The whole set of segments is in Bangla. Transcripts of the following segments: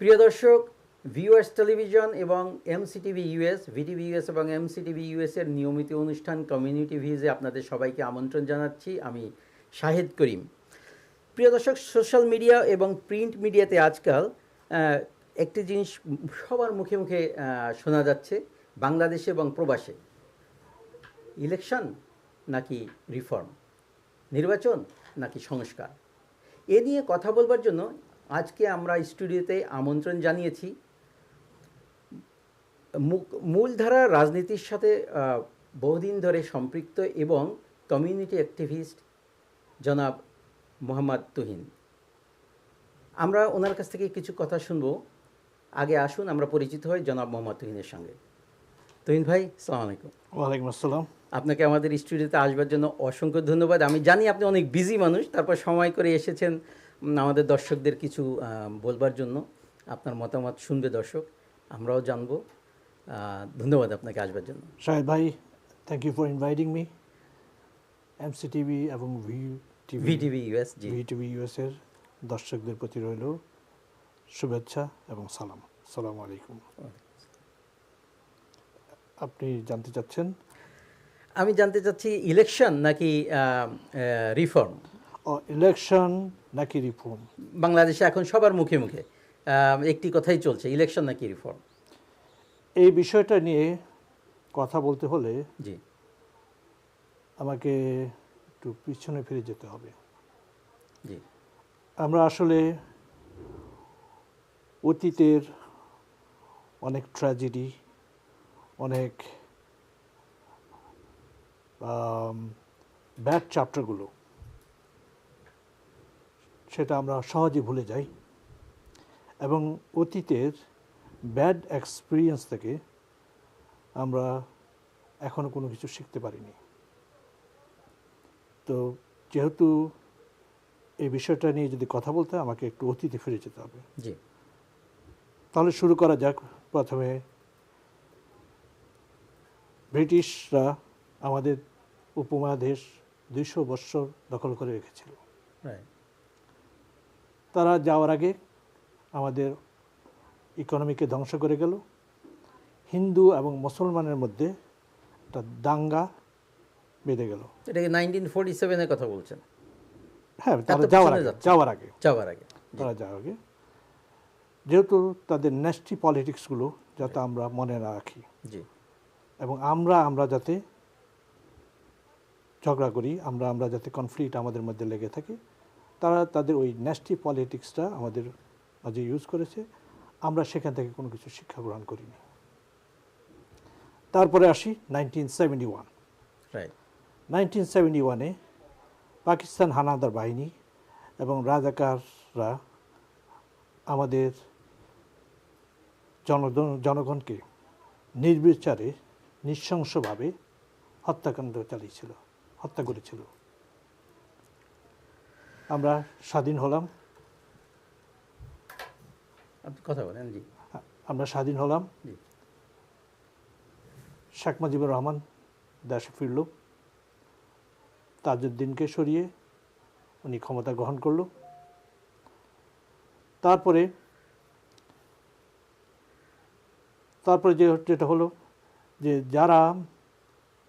প্রিয় দর্শক, ভিউয়ার্স টেলিভিশন এবং এমসিটিভি ইউএস, ভিটিভি ইউএস এবং এমসিটিভি ইউএস এর নিয়মিত অনুষ্ঠান কমিউনিটি ভিজে আপনাদের সবাইকে আমন্ত্রণ জানাচ্ছি। আমি শাহিদ করিম। প্রিয় দর্শক, সোশ্যাল মিডিয়া এবং প্রিন্ট মিডিয়াতে আজকাল একটি জিনিস সবার মুখে মুখে শোনা যাচ্ছে, বাংলাদেশে এবং প্রবাসে। ইলেকশন নাকি রিফর্ম? নির্বাচন নাকি সংস্কার? এ নিয়ে কথা বলবার জন্য আজকে আমরা স্টুডিওতে আমন্ত্রণ জানিয়েছি। মূলধারা রাজনীতির সাথে বহুদিন ধরে সম্পৃক্ত এবং কমিউনিটি অ্যাক্টিভিস্ট জনাব মোহাম্মদ তুহিন। আমরা ওনার কাছ থেকে কিছু কথা শুনব। আগে আসুন আমরা পরিচিত হই জনাব মোহাম্মদ তুহিনের সঙ্গে। তুহিন ভাই সালাম আলাইকুম। ওয়ালাইকুম আসসালাম। আপনাকে আমাদের স্টুডিওতে আসবার জন্য অসংখ্য ধন্যবাদ। আমি জানি আপনি অনেক বিজি মানুষ তারপর সময় করে এসেছেন। আমাদের দর্শকদের কিছু বলবার জন্য আপনার মতামত শুনবে দর্শক আমরাও জানব। ধন্যবাদ আপনাকে আসবার জন্য। শাহেদ ভাই thank you for inviting me MC TV এবং ভি টিভি ভিটিভি ইউএস জি। ভি টিভি ইউএসের দর্শকদের প্রতি রইল শুভেচ্ছা এবং সালাম। সালামু আলাইকুম। আপনি জানতে চাচ্ছেন? আমি জানতে চাচ্ছি ইলেকশন নাকি রিফর্ম ইলেকশন নাকি রিফর্ম বাংলাদেশে এখন সবার মুখে মুখে একটি কথাই চলছে ইলেকশন নাকি রিফর্ম এই বিষয়টা নিয়ে কথা বলতে হলে জি। আমাকে একটু পিছনে ফিরে যেতে হবে। জি। আমরা আসলে অতীতের অনেক ট্র্যাজেডি অনেক ব্যাড চ্যাপ্টারগুলো সেটা আমরা সহজে ভুলে যাই। এবং অতীতের ব্যাড এক্সপিরিয়েন্স থেকে আমরা এখনও কোনো কিছু শিখতে পারিনি। তো যেহেতু এই বিষয়টা নিয়ে যদি কথা বলতে আমাকে একটু অতীতে ফিরে যেতে হবে। জি। তাহলে শুরু করা যাক প্রথমে। ব্রিটিশরা আমাদের উপমহাদেশ দুইশো বৎসর দখল করে রেখেছিল। রাইট তারা যাওয়ার আগে আমাদের ইকোনমিকে ধ্বংস করে গেল। হিন্দু এবং মুসলমানের মধ্যে একটা দাঙ্গা বেঁধে গেল। এটাকে নাইনটিন ফোর্টি সেভেনের কথা বলছেন? হ্যাঁ তারা যাওয়ার আগে যাওয়ার আগে। যাওয়ার আগে তারা যাওয়ার আগে। যেহেতু তাদের ন্যাস্টি পলিটিক্সগুলো যাতে আমরা মনে না রাখি। জি। এবং আমরা আমরা যাতে ঝগড়া করি আমরা আমরা যাতে কনফ্লিক্ট আমাদের মধ্যে লেগে থাকে তারা তাদের ওই ন্যাস্টি পলিটিক্সটা আমাদের মাঝে ইউজ করেছে। আমরা সেখান থেকে কোনো কিছু শিক্ষা গ্রহণ করিনি। তারপরে আসি nineteen seventy one nineteen seventy ওয়ানে পাকিস্তান হানাদার বাহিনী এবং রাজাকাররা আমাদের জনগণ জনগণকে নির্বিচারে নৃশংসভাবে হত্যাকাণ্ড চালিয়েছিল হত্যা করেছিল। আমরা স্বাধীন হলাম। আপনি কথা বলেন জি। আমরা স্বাধীন হলাম। শেখ মুজিবুর রহমান দেশে ফিরল। তাজউদ্দিনকে সরিয়ে উনি ক্ষমতা গ্রহণ করল। তারপরে তারপরে যে যেটা হলো যে যারা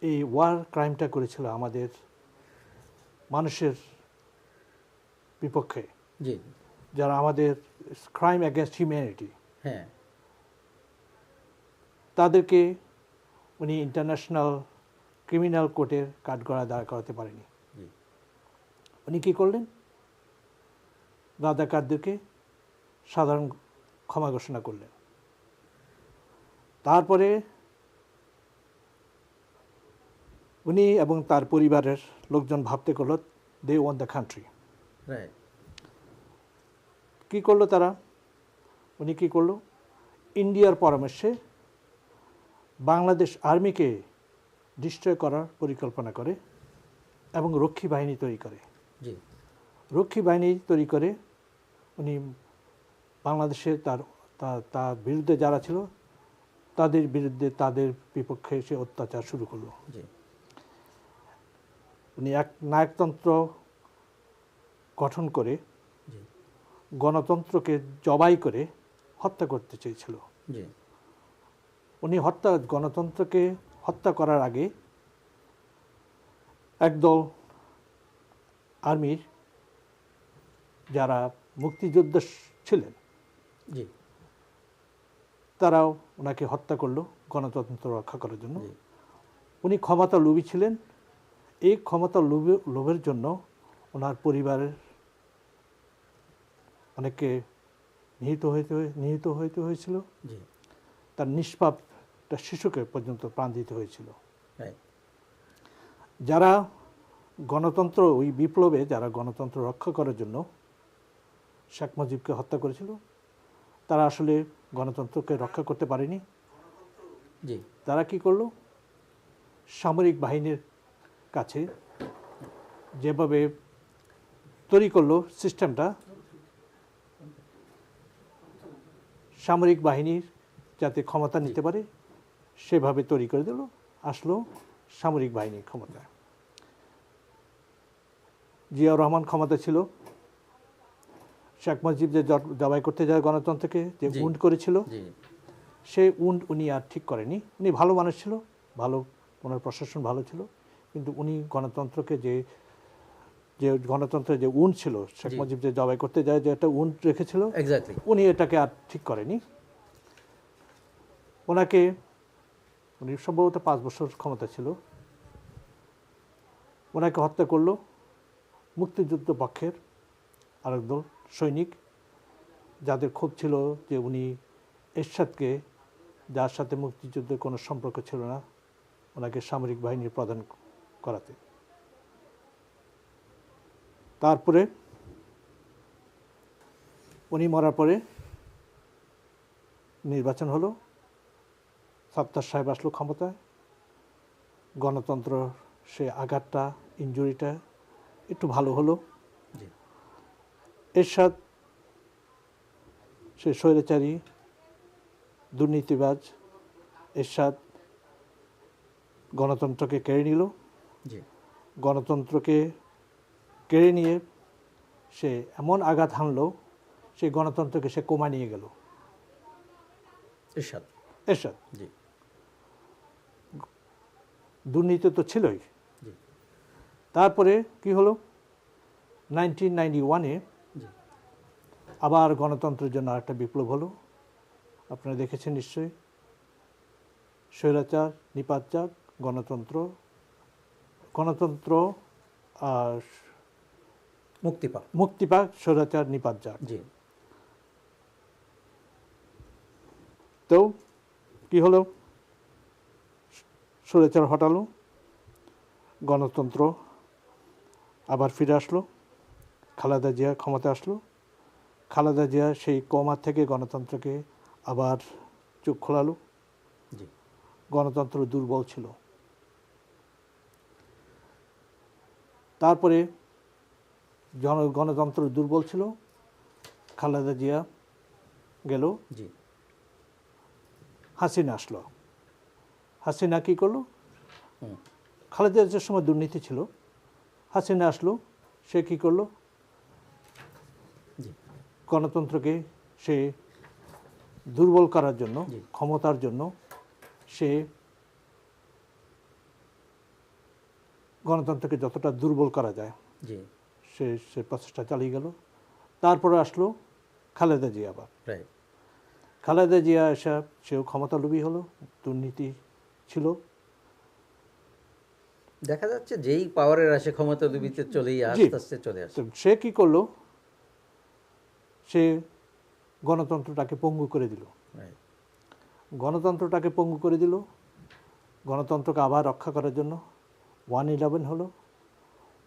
এই ওয়ার ক্রাইমটা করেছিল আমাদের মানুষের বিপক্ষে। জি। যারা আমাদের ক্রাইম অ্যাগেনস্ট হিউম্যানিটি হ্যাঁ। তাদেরকে উনি ইন্টারন্যাশনাল ক্রিমিনাল কোর্টের কাঠগড়া দাঁড় করাতে পারেনি। উনি কী করলেন? রাজাকারদেরকে সাধারণ ক্ষমা ঘোষণা করলেন। তারপরে উনি এবং তার পরিবারের লোকজন ভাবতে করল they want the country right কী করল তারা? উনি কী করল? ইন্ডিয়ার পরামর্শে বাংলাদেশ আর্মিকে ডিস্ট্রয় করার পরিকল্পনা করে এবং রক্ষী বাহিনী তৈরি করে। জি। রক্ষী বাহিনী তৈরি করে উনি বাংলাদেশে তার তার বিরুদ্ধে যারা ছিল তাদের বিরুদ্ধে তাদের বিপক্ষে সে অত্যাচার শুরু করল। জি। উনি এক নায়কতন্ত্র গঠন করে গণতন্ত্রকে জবাই করে হত্যা করতে চেয়েছিল। জি। উনি হত্যা গণতন্ত্রকে হত্যা করার আগে একদল আর্মির যারা মুক্তিযোদ্ধা ছিলেন জি। তারাও ওনাকে হত্যা করল গণতন্ত্র রক্ষা করার জন্য। উনি ক্ষমতা লোভী ছিলেন। এই ক্ষমতা লোভে লোভের জন্য ওনার পরিবারের অনেকে নিহিত হইতে হয়ে- নিহিত হইতে হয়েছিল। জি। তার নিষ্পাপ একটা শিশুকে পর্যন্ত প্রাণ দিতে হয়েছিল। যারা গণতন্ত্র ওই বিপ্লবে যারা গণতন্ত্র রক্ষা করার জন্য শেখ মুজিবকে হত্যা করেছিল তারা আসলে গণতন্ত্রকে রক্ষা করতে পারেনি। জি। তারা কি করল? সামরিক বাহিনীর কাছে যেভাবে তৈরি করল সিস্টেমটা সামরিক বাহিনীর যাতে ক্ষমতা নিতে পারে সেভাবে তৈরি করে দিল আসলো সামরিক বাহিনীর ক্ষমতা জিয়াউর রহমান ক্ষমতা ছিল। শেখ মুজিব যে জবাই করতে যায় গণতন্ত্রকে যে উন্ড করেছিল সেই উন্ড উনি আর ঠিক করেনি। উনি ভালো মানুষ ছিল ভালো ওনার প্রশাসন ভালো ছিল কিন্তু উনি গণতন্ত্রকে যে যে গণতন্ত্রের যে উন ছিল শেখ। মুজিব যে জবাই করতে যায় যে একটা উন্ড রেখেছিল উনি এটাকে আর ঠিক করেনি। ওনাকে উনি সম্ভবত পাঁচ বছর ক্ষমতা ছিল। ওনাকে হত্যা করল মুক্তিযুদ্ধ পক্ষের আরেক দল সৈনিক যাদের ক্ষোভ ছিল যে উনি এরশাদকে যার সাথে মুক্তিযুদ্ধের কোনো সম্পর্ক ছিল না ওনাকে সামরিক বাহিনীর প্রধান করাতে। তারপরে উনি মরার পরে নির্বাচন হলো। সাত্তার সাহেব আসলো ক্ষমতায়। গণতন্ত্র সে আঘাতটা ইঞ্জুরিটা একটু ভালো হলো। এরশাদ সে স্বৈরাচারী দুর্নীতিবাজ এরশাদ গণতন্ত্রকে কেড়ে নিল। গণতন্ত্রকে কেড়ে নিয়ে সে এমন আঘাত হানলো সেই গণতন্ত্রকে সে কমা নিয়ে গেল। ইরশাদ এরশাদ। জি। দুর্নীতি তো ছিলই। তারপরে কি হলো? নাইনটিন নাইনটি ওয়ানে আবার গণতন্ত্রের জন্য একটা বিপ্লব হলো। আপনারা দেখেছেন নিশ্চয়ই। স্বৈরাচার নিপাতচার গণতন্ত্র। গণতন্ত্র আর মুক্তি পাক। মুক্তিপাক স্বৈরাচার নিপাতচার জি। তো কি হলো? স্বৈরাচার হটালো গণতন্ত্র আবার ফিরে আসলো খালেদা জিয়া ক্ষমতা আসলো খালেদা জিয়া সেই কমা থেকে গণতন্ত্রকে আবার চোখ খোলালো। জি। গণতন্ত্র দুর্বল ছিল। তারপরে জন গণতন্ত্র দুর্বল ছিল। খালেদা জিয়া গেল। জি। হাসিনা আসলো। হাসিনা কী করল? খালেদা যে সময় দুর্নীতি ছিল। হাসিনা আসলো সে কী করল? গণতন্ত্রকে সে দুর্বল করার জন্য। ক্ষমতার জন্য সে গণতন্ত্রকে যতটা দুর্বল করা যায়। জি। সে সে প্রচেষ্টা চালিয়ে গেল। তারপরে আসলো খালেদা জিয়া আবার। খালেদা জিয়া এসে সেও ক্ষমতালোভী হলো দুর্নীতি ছিল। দেখা যাচ্ছে যেই পাওয়ারের আসে ক্ষমতা দুবিতে চলেই আস্তে আস্তে চলে আসে। সে কি করল? সে গণতন্ত্রটাকে পঙ্গু করে দিল। গণতন্ত্রটাকে পঙ্গু করে দিল। গণতন্ত্রকে আবার রক্ষা করার জন্য ওয়ান ইলেভেন হলো।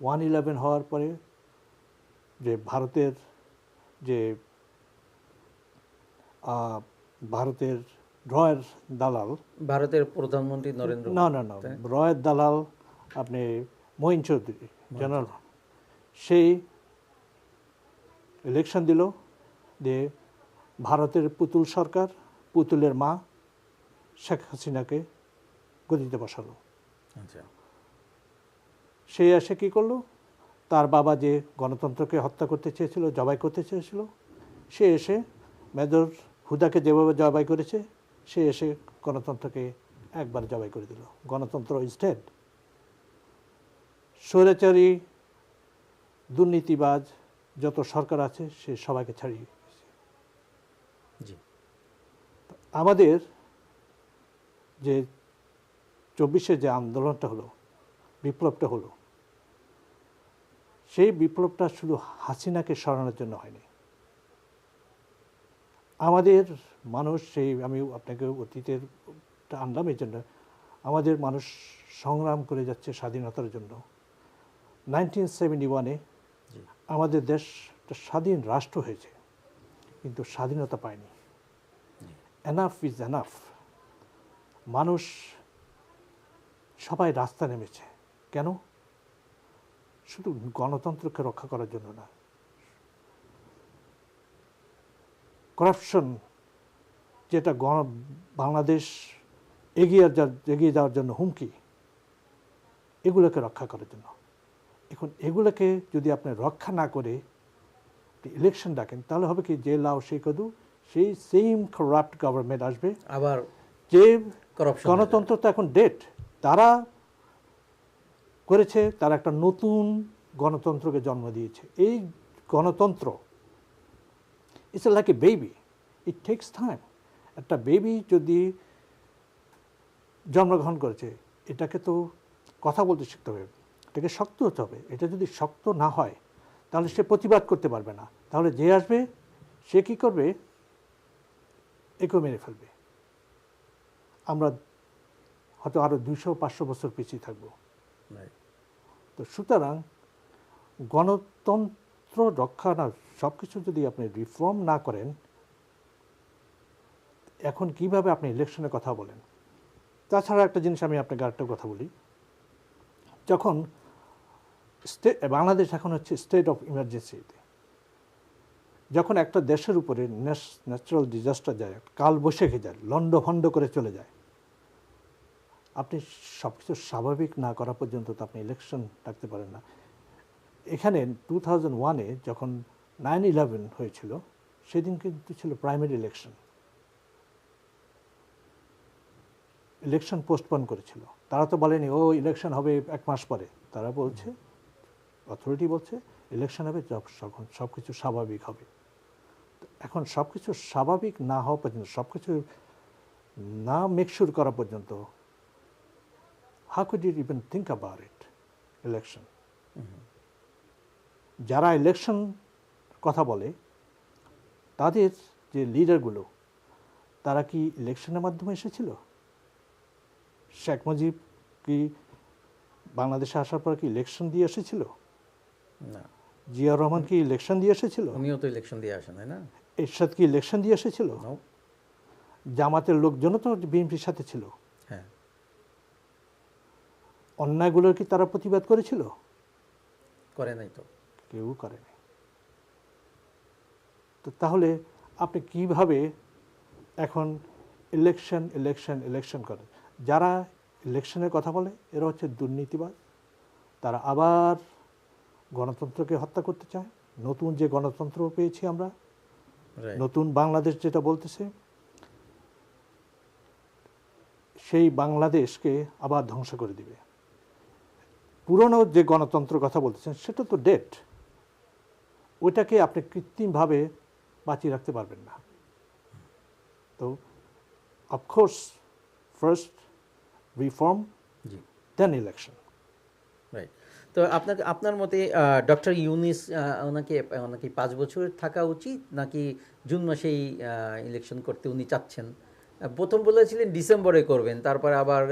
ওয়ান ইলেভেন হওয়ার পরে যে ভারতের যে ভারতের রয়ের দালাল। ভারতের প্রধানমন্ত্রী নরেন্দ্র না না না? রয়ের দালাল আপনি মহিন চৌধুরী জেনারেল। সেই ইলেকশন দিল যে ভারতের পুতুল সরকার পুতুলের মা শেখ হাসিনাকে গদিতে বসালো। আচ্ছা। সে এসে কী করল? তার বাবা যে গণতন্ত্রকে হত্যা করতে চেয়েছিল জবাই করতে চেয়েছিল সে এসে মেজর হুদাকে যেভাবে জবাই করেছে সে এসে গণতন্ত্রকে একবার জবাই করে দিল। গণতন্ত্র ইনস্টেড স্বৈরাচারী দুর্নীতিবাজ যত সরকার আছে সে সবাইকে ছাড়িয়ে আমাদের যে চব্বিশে যে আন্দোলনটা হলো বিপ্লবটা হলো সেই বিপ্লবটা শুধু হাসিনাকে সরানোর জন্য হয়নি। আমাদের মানুষ সেই আমি আপনাকে অতীতের আনলাম এই জন্য আমাদের মানুষ সংগ্রাম করে যাচ্ছে স্বাধীনতার জন্য। নাইনটিন সেভেন্টি ওয়ানে আমাদের দেশ একটা স্বাধীন রাষ্ট্র হয়েছে কিন্তু স্বাধীনতা পায়নি। এনাফ ইজ এনাফ মানুষ সবাই রাস্তা নেমেছে। কেন? শুধু গণতন্ত্রকে রক্ষা করার জন্য না। করাপশন যেটা গণ বাংলাদেশ এগিয়ে যা এগিয়ে যাওয়ার জন্য হুমকি এগুলোকে রক্ষা করার জন্য। এখন এগুলোকে যদি আপনি রক্ষা না করে ইলেকশন ডাকেন তাহলে হবে কি যে লাও সেই কদু সেই সেম করাপ্ট গভর্নমেন্ট আসবে। আবার যে গণতন্ত্র তো এখন ডেট তারা করেছে, তারা একটা নতুন গণতন্ত্রকে জন্ম দিয়েছে। এই গণতন্ত্র it's like a baby it takes time একটা বেবি যদি জন্মগ্রহণ করেছে, এটাকে তো কথা বলতে শিখতে হবে, এটাকে শক্ত হতে হবে। এটা যদি শক্ত না হয়, তাহলে সে প্রতিবাদ করতে পারবে না। তাহলে যে আসবে, সে কি করবে? একেও মেরে ফেলবে। আমরা হয়তো আরও দুশো পাঁচশো বছর পিছিয়ে থাকব। Right. তো সুতরাং গণতন্ত্র রক্ষা না সব কিছু যদি আপনি রিফর্ম না করেন, এখন কীভাবে আপনি ইলেকশনের কথা বলেন? তাছাড়া একটা জিনিস আমি আপনাকে আরেকটা কথা বলি। যখন স্টেট বাংলাদেশ এখন হচ্ছে স্টেট অফ ইমার্জেন্সিতে যখন একটা দেশের উপরে ন্যাচারাল ডিজাস্টার যায় কাল বৈশাখী যায় লন্ড ভন্ড করে চলে যায় আপনি সব কিছু স্বাভাবিক না করা পর্যন্ত তো আপনি ইলেকশন ডাকতে পারেন না। এখানে টু থাউজেন্ড ওয়ানে যখন নাইন ইলেভেন হয়েছিল, সেদিন কিন্তু ছিল প্রাইমারি ইলেকশন ইলেকশন পোস্টপোন করেছিল। তারা তো বলেনি, ও ইলেকশন হবে এক মাস পরে। তারা বলছে অথরিটি বলছে ইলেকশন হবে যখন সব কিছু স্বাভাবিক হবে। এখন সব কিছু স্বাভাবিক না হওয়া পর্যন্ত সব কিছু না মেকশোর করা পর্যন্ত how could you even think about it election যারা ইলেকশন কথা বলে তাদের যে লিডারগুলো তারা কি ইলেকশনের মাধ্যমে এসেছিল? শেখ মুজিব কি বাংলাদেশে আসার পর কি ইলেকশন দিয়ে এসেছিল? না। জিয়া রহমান কি ইলেকশন দিয়ে এসেছিল? উনিও তো ইলেকশন দিয়ে আসেন তাই না? এরশাদ কি ইলেকশন দিয়ে এসেছিল? জামাতের লোকজনও তো বিএনপির সাথে ছিল। অন্যায়গুলোর কি তারা প্রতিবাদ করেছিল? করে নাই তো। কেউ করেনি তো তাহলে আপনি কীভাবে এখন ইলেকশন ইলেকশন ইলেকশন করেন? যারা ইলেকশনের কথা বলে এরা হচ্ছে দুর্নীতিবাদ তারা আবার গণতন্ত্রকে হত্যা করতে চায়। নতুন যে গণতন্ত্র পেয়েছি আমরা নতুন বাংলাদেশ যেটা বলতেছে সেই বাংলাদেশকে আবার ধ্বংস করে দিবে। পুরনো যে গণতন্ত্র কথা বলতেছেন সেটা তো ডেট ওইটাকে আপনি কৃত্রিমভাবে বাঁচিয়ে রাখতে পারবেন না। তো অফকোর্স ফার্স্ট রিফর্ম জি। দেন ইলেকশন রাইট তো আপনাকে আপনার মতে ডক্টর ইউনিস ওনাকে ওনাকে পাঁচ বছর থাকা উচিত নাকি জুন মাসেই ইলেকশন করতে উনি চাচ্ছেন? প্রথম বলেছিলেন ডিসেম্বরে করবেন তারপরে আবার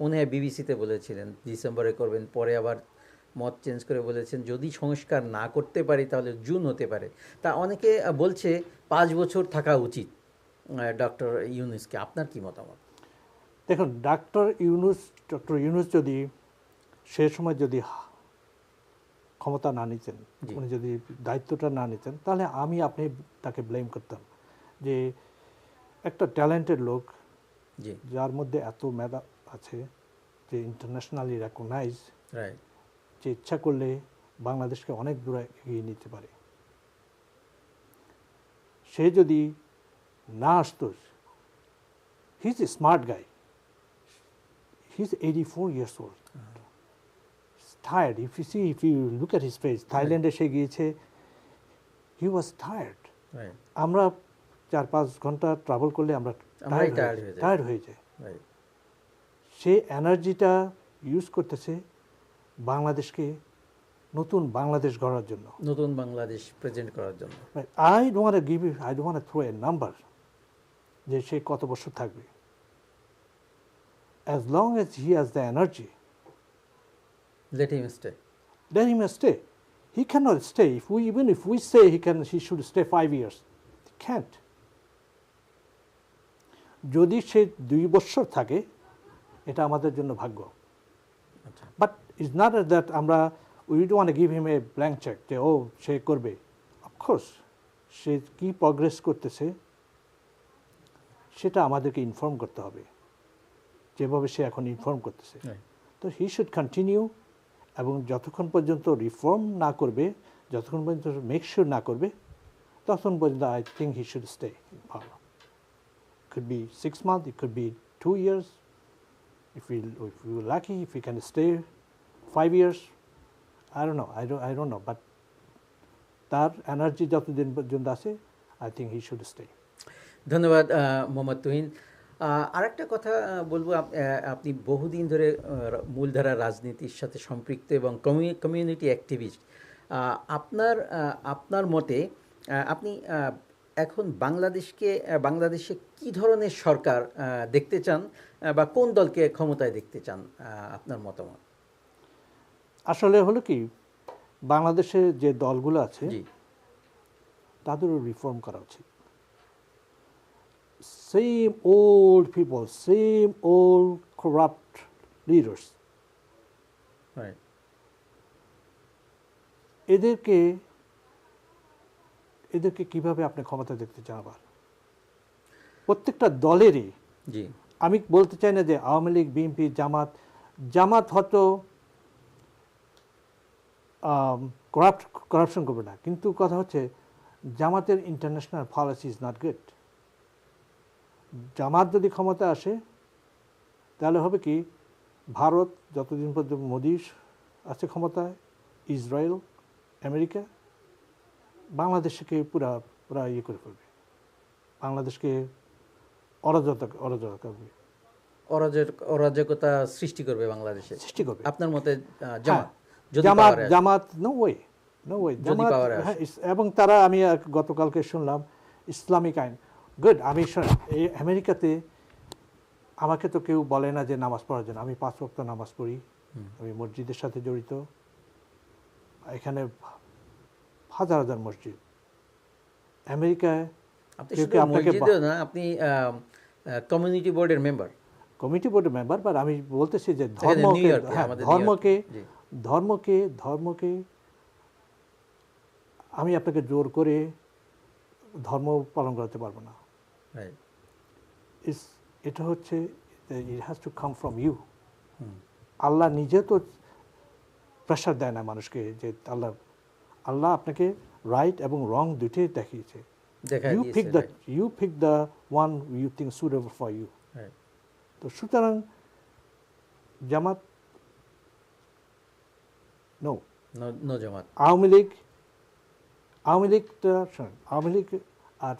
হয় বিবিসিতে বলেছিলেন ডিসেম্বরে করবেন পরে আবার মত চেঞ্জ করে বলেছেন যদি সংস্কার না করতে পারি তাহলে জুন হতে পারে। তা অনেকে বলছে পাঁচ বছর থাকা উচিত ডক্টর ইউনুসকে। আপনার কি মতামত? দেখুন ডাক্তার ইউনুস ডক্টর ইউনুস যদি সে সময় যদি ক্ষমতা না নিতেন উনি যদি দায়িত্বটা না নিতেন তাহলে আমি আপনি তাকে ব্লেম করতাম যে একটা ট্যালেন্টেড লোক জি। যার মধ্যে এত মেধা আছে যে ইন্টারন্যাশনালি রেকগনাইজ যে ইচ্ছা করলে বাংলাদেশকে অনেক দূরে এগিয়ে নিতে পারে। সে যদি না আসতো he is a smart guy he is eighty four years old tired if you see if you look at his face থাইল্যান্ডে সে গিয়েছে হি ওয়াজ টায়ার্ড আমরা চার পাঁচ ঘণ্টা ট্রাভেল করলে আমরা হয়ে। টায়ার্ড হয়ে যাই। Right. সে এনার্জিটা ইউজ করতেছে বাংলাদেশকে নতুন বাংলাদেশ গড়ার জন্য নতুন বাংলাদেশ প্রেজেন্ট করার জন্য I don't give you I don't throw a number যে সে কত বছর থাকবে as long as he has the energy let him stay let him stay he cannot stay. If we even if we say he can, he should stay five years. He can't. যদি সে দুই বছর থাকে এটা আমাদের জন্য ভাগ্য। বাট ইজ নট দ্যাট আমরা we do want give him a blank cheque যে ও সে করবে। অফকোর্স সে কি প্রগ্রেস করতেছে সেটা আমাদেরকে ইনফর্ম করতে হবে। যেভাবে সে এখন ইনফর্ম করতেছে. তো হি শুড কন্টিনিউ এবং যতক্ষণ পর্যন্ত রিফর্ম না করবে যতক্ষণ পর্যন্ত মেক শিওর না করবে ততক্ষণ পর্যন্ত I think he should stay ভালো could be six months, it could be two years. If we if we were lucky, if we can stay five years, I don't know. I don't I don't know. But তার এনার্জি যতদিন পর্যন্ত আছে I think he should stay ধন্যবাদ মোহাম্মদ তুহিন আরেকটা কথা বলব আপনি বহুদিন ধরে মূলধারা রাজনীতির সাথে সম্পৃক্ত এবং কমিউনিটি অ্যাক্টিভিস্ট আপনার আপনার মতে আপনি এখন বাংলাদেশকে বাংলাদেশে কি ধরনের সরকার দেখতে চান বা কোন দলকে ক্ষমতায় দেখতে চান আপনার মতামত? আসলে হলো কি বাংলাদেশে যে দলগুলো আছে জি। তাদেরও রিফর্ম করা উচিত। Same old people same old corrupt leaders. এদেরকে এদেরকে কীভাবে আপনি ক্ষমতা দেখতে চান আবার? প্রত্যেকটা দলেরই জি। আমি বলতে চাই না যে আওয়ামী লীগ, বিএনপি, জামাত জামাত হয়তো করাপ্ট করাপশন করবে না। কিন্তু কথা হচ্ছে, জামাতের international policy is not good Jamaat যদি ক্ষমতা আসে, তাহলে হবে কি, ভারত যতদিন পর্যন্ত মোদি আছে ক্ষমতায়, ইসরায়েল, আমেরিকা, বাংলাদেশকে পুরা পুরা ইয়ে করে ফেলবে। বাংলাদেশকে অরাজকতা অরাজকতা করবে অরাজকতা সৃষ্টি করবে বাংলাদেশে। সৃষ্টি করবে। আপনার মতে জামাত হ্যাঁ, Jamaat. Jamaat no way no way Jamaat. হ্যাঁ, এবং তারা আমি গতকালকে শুনলাম ইসলামিক আইন। গুড আমি এই আমেরিকাতে আমাকে তো কেউ বলে না যে নামাজ পড়ার জন্য। আমি পাঁচ ওয়াক্ত নামাজ পড়ি। আমি মসজিদের সাথে জড়িত। এখানে হাজার হাজার মসজিদ। আমেরিকায় আপনি শুধু কি আপনাকে বা- মসজিদেও না আপনি কমিউনিটি বোর্ডের মেম্বার কমিটি বোর্ডের মেম্বার বাট আমি বলতেছি যে ধর্মকে হ্যাঁ, ধর্মকে ধর্মকে ধর্মকে আমি আপনাকে জোর করে ধর্ম পালন করাতে পারব না। এটা হচ্ছে it has to come from you আল্লাহ নিজে তো প্রেশার দেয় না মানুষকে যে আল্লাহ আল্লাহ আপনাকে রাইট এবং রং দুটোই দেখিয়েছে। You pick the you pick the one you think suitable for you right. তো সুতরাং Jamaat no No- no Jamaat Awami League Awami লীগটা Awami League আর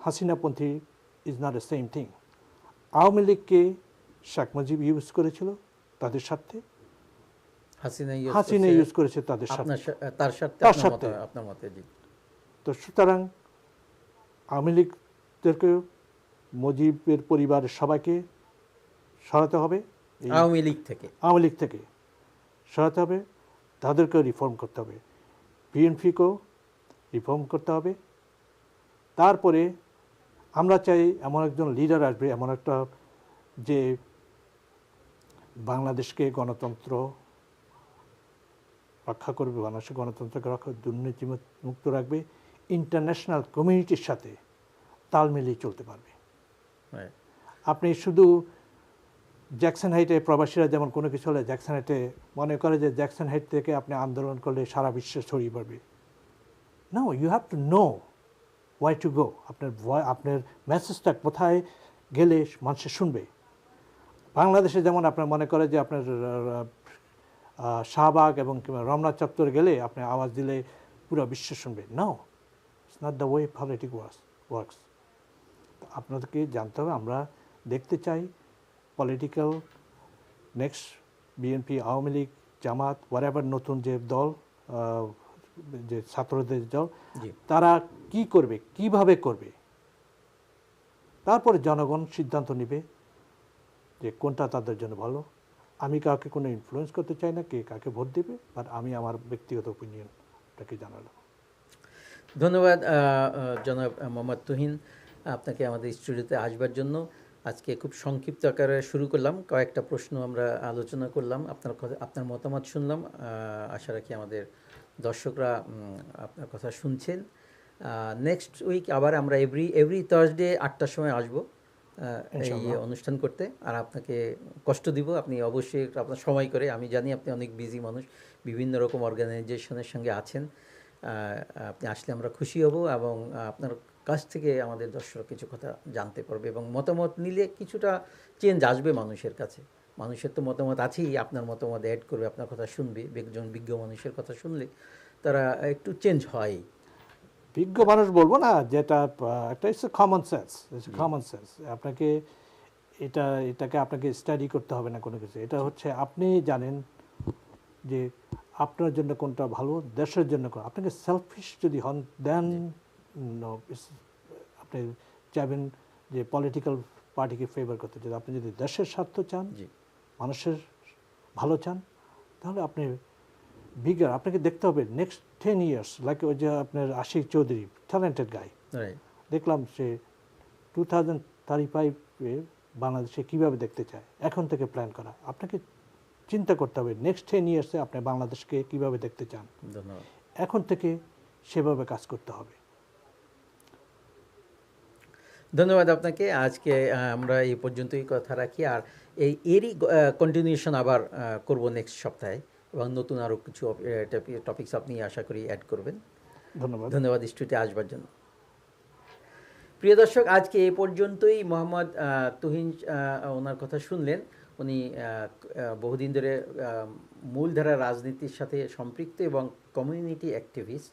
হাসিনাপন্থী is not a same thing Awami লীগকে শেখ মুজিব ইউজ করেছিল তাদের স্বার্থে হাসিনা ইউজ করেছে তাদের আপনার স্বার্থে সাথে তার আপনার। মতে তো সুতরাং আওয়ামী লীগদেরকে মুজিবের পরিবারের সবাইকে সরাতে হবে। আওয়ামী লীগ থেকে। আওয়ামী লীগ থেকে সরাতে হবে। তাদেরকেও রিফর্ম করতে হবে। বিএনপিকেও রিফর্ম করতে হবে। তারপরে আমরা চাই এমন একজন লিডার আসবে এমন একটা যে বাংলাদেশকে গণতন্ত্র রক্ষা করবে বাংলাদেশের গণতন্ত্রকে রক্ষা দুর্নীতি মুক্ত রাখবে ইন্টারন্যাশনাল কমিউনিটির সাথে। তাল মিলিয়ে চলতে পারবে. আপনি শুধু জ্যাকসন হাইটে প্রবাসীরা যেমন কোনো কিছু হলে জ্যাকসন হাইটে মনে করে যে জ্যাকসন হাইট থেকে আপনি আন্দোলন করলে সারা বিশ্বে ছড়িয়ে পড়বে। No you have to know why to go আপনার আপনার মেসেজটা কোথায় গেলে মানুষে শুনবে। বাংলাদেশে যেমন আপনার মনে করে যে আপনার শাহবাগ এবং কিংবা রমনাথ চত্বর গেলে আপনি আওয়াজ দিলে পুরো বিশ্ব শুনবে। No it's not the way politic works works আপনাদেরকে জানতে হবে আমরা দেখতে চাই political next BNP Awami League Jamaat whatever নতুন যে দল যে ছাত্রদের দল তারা কি করবে কীভাবে করবে? তারপরে জনগণ সিদ্ধান্ত নেবে যে কোনটা তাদের জন্য ভালো। আমি কাউকে কোনো ইনফ্লুয়েন্স করতে চাই না কে কাকে ভোট দেবে বাট আমি আমার ব্যক্তিগত ওপিনিয়নটাকে জানালাম। ধন্যবাদ জনাব মোহাম্মদ তুহিন। আপনাকে আমাদের স্টুডিওতে আসবার জন্য আজকে খুব সংক্ষিপ্ত আকারে শুরু করলাম। কয়েকটা প্রশ্ন আমরা আলোচনা করলাম। আপনার কথা আপনার মতামত শুনলাম। আশা রাখি আমাদের দর্শকরা আপনার কথা শুনছেন। নেক্সট উইক আবার আমরা এভরি এভরি থার্সডে আটটার সময় আসব এই। অনুষ্ঠান করতে। আর আপনাকে কষ্ট দিব। আপনি অবশ্যই আপনার সময় করে আমি জানি আপনি অনেক বিজি মানুষ বিভিন্ন রকম অর্গানাইজেশনের সঙ্গে আছেন। আপনি আসলে আমরা খুশি হব এবং আপনার কাছ থেকে আমাদের দর্শক কিছু কথা জানতে পারবে এবং মতামত নিলে কিছুটা চেঞ্জ আসবে মানুষের কাছে। মানুষের তো মতামত আছেই আপনার মতামত অ্যাড করবে আপনার কথা শুনবে। একজন বিজ্ঞ মানুষের কথা শুনলে তারা একটু চেঞ্জ হয়। বিজ্ঞ মানুষ বলব না যেটা একটা it's common sense common sense আপনাকে এটা এটাকে আপনাকে স্টাডি করতে হবে না কোনো কিছু। এটা হচ্ছে আপনি জানেন যে আপনার জন্য কোনটা ভালো দেশের জন্য কোন আপনাকে সেলফিশ যদি হন দেন আপনি চাইবেন যে পলিটিক্যাল পার্টিকে ফেভার করতে। যদি আপনি যদি দেশের স্বার্থ চান মানুষের ভালো চান তাহলে আপনি বিগার আপনাকে দেখতে হবে নেক্সট টেন ইয়ার্স লাইক ওই যে আপনার আশিক চৌধুরী ট্যালেন্টেড গাই দেখলাম সে টু থাউজেন্ড থার্টি ফাইভে বাংলাদেশে কীভাবে দেখতে চায় এখন থেকে প্ল্যান করা। আপনাকে চিন্তা করতে হবে নেক্সট টেন ইয়ার্সে আপনি বাংলাদেশকে কীভাবে দেখতে চান। এখন থেকে সেভাবে কাজ করতে হবে। ধন্যবাদ আপনাকে। আজকে আমরা এই পর্যন্তই কথা রাখি। আর এই এরই কন্টিনিউশন আবার করব নেক্সট সপ্তাহে। এবং নতুন আরও কিছু টপিকস আপনি আশা করি অ্যাড করবেন। ধন্যবাদ। ধন্যবাদ স্টুডিওতে আসবার জন্য। প্রিয় দর্শক আজকে এ পর্যন্তই। মোহাম্মদ তুহিন ওনার কথা শুনলেন। উনি বহুদিন ধরে মূলধারা রাজনীতির সাথে সম্পৃক্ত এবং কমিউনিটি অ্যাক্টিভিস্ট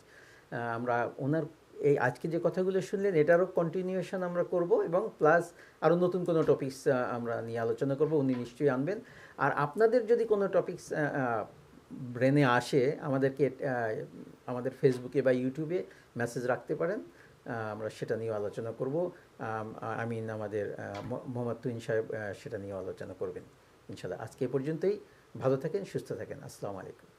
আমরা ওনার এই আজকে যে কথাগুলো শুনলেন এটারও কন্টিনিউশন আমরা করব এবং প্লাস আরও নতুন কোনো টপিকস আমরা নিয়ে আলোচনা করব, উনি নিশ্চয়ই আনবেন। আর আপনাদের যদি কোনো টপিকস ব্রেনে আসে, আমাদেরকে আমাদের ফেসবুকে বা ইউটিউবে মেসেজ রাখতে পারেন। আমরা সেটা নিয়েও আলোচনা করব। আই মিন আমাদের মোহাম্মদ তুইন সাহেব সেটা নিয়েও আলোচনা করবেন। ইনশাল্লাহ আজকে এ পর্যন্তই। ভালো থাকেন, সুস্থ থাকেন। আসসালামু আলাইকুম।